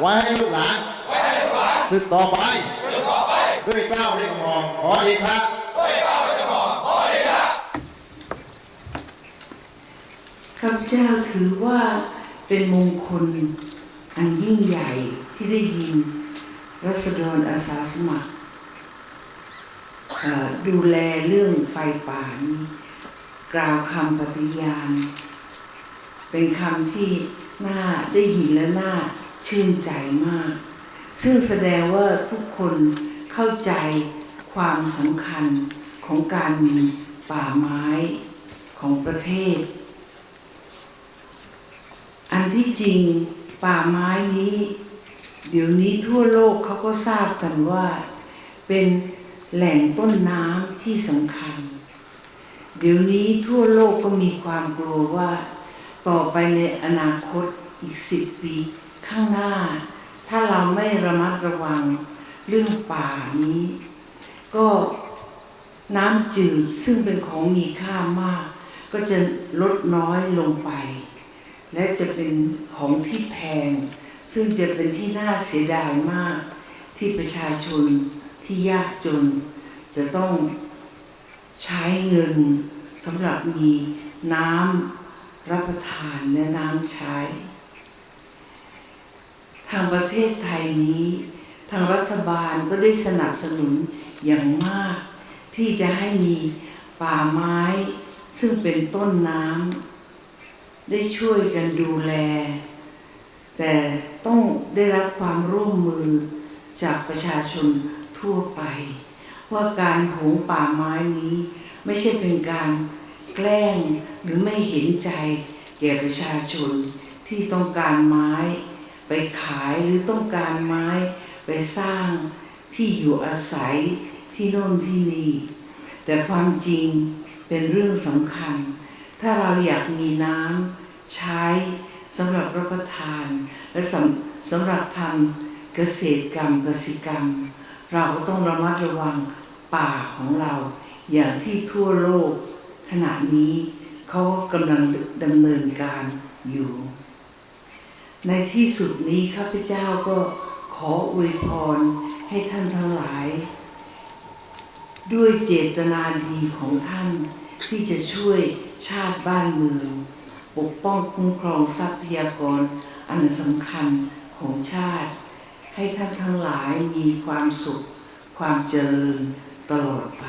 ไว้ให้ลูกหลานสืบต่อไปด้วยเกล้าวด้วยกระหม่อมขอเดชะข้าพเจ้าถือว่าเป็นมงคลอันยิ่งใหญ่ที่ได้ยินรัษฎรอาสาสมัครเอ่อดูแลเรื่องไฟป่านี้กล่าวคำปฏิญาณ เป็นคำที่น่าได้ยินและน่า ชื่นใจมาก ซึ่งแสดงว่าทุกคนเข้าใจความสำคัญของการมีป่าไม้ของประเทศ อันที่จริงป่าไม้นี้ เดี๋ยวนี้ทั่วโลกเขาก็ทราบกันว่า เป็นแหล่งต้นน้ำที่สำคัญ เดี๋ยวนี้ทั่วโลกก็มีความกลัวว่า ต่อไปในอนาคตอีกสิบปี ข้างหน้า ถ้าเราไม่ระมัดระวังเรื่องป่านี้ ก็น้ำจืดซึ่งเป็นของมีค่ามาก ก็จะลดน้อยลงไป และจะเป็นของที่แพง ซึ่งจะเป็นที่น่าเสียดายมาก ที่ประชาชนที่ยากจน จะต้องใช้เงินสำหรับมีน้ำรับประทานและน้ำใช้ ทางประเทศไทยนี้ ทางรัฐบาลก็ได้สนับสนุนอย่างมาก ที่จะให้มีป่าไม้ ซึ่งเป็นต้นน้ำได้ช่วยกันดูแล แต่ต้องได้รับความร่วมมือจากประชาชนทั่วไป ว่าการโหงป่าไม้นี้ ไม่ใช่เป็นการแกล้งหรือไม่เห็นใจแก่ประชาชนที่ต้องการไม้ ไปขายหรือต้องการไม้ไปสร้างที่อยู่อาศัยที่โน่นที่นี่แต่ความจริงเป็นเรื่องสำคัญ ถ้าเราอยากมีน้ำใช้สำหรับรับประทาน และสำสำหรับทำเกษตรกรรมเกสิกรรม เราก็ต้องระมัดระวังป่าของเรา อย่างที่ทั่วโลก ขณะนี้เขากำลังดำเนินการอยู่ ในที่สุดนี้ข้าพเจ้าก็ขออวยพรให้ท่านทั้งหลาย ด้วยเจตนาดีของท่าน ที่จะช่วยชาติบ้านเมือง ปกป้องคุ้มครองทรัพยากรอันสำคัญของชาติ ให้ท่านทั้งหลายมีความสุข ความเจริญตลอดไป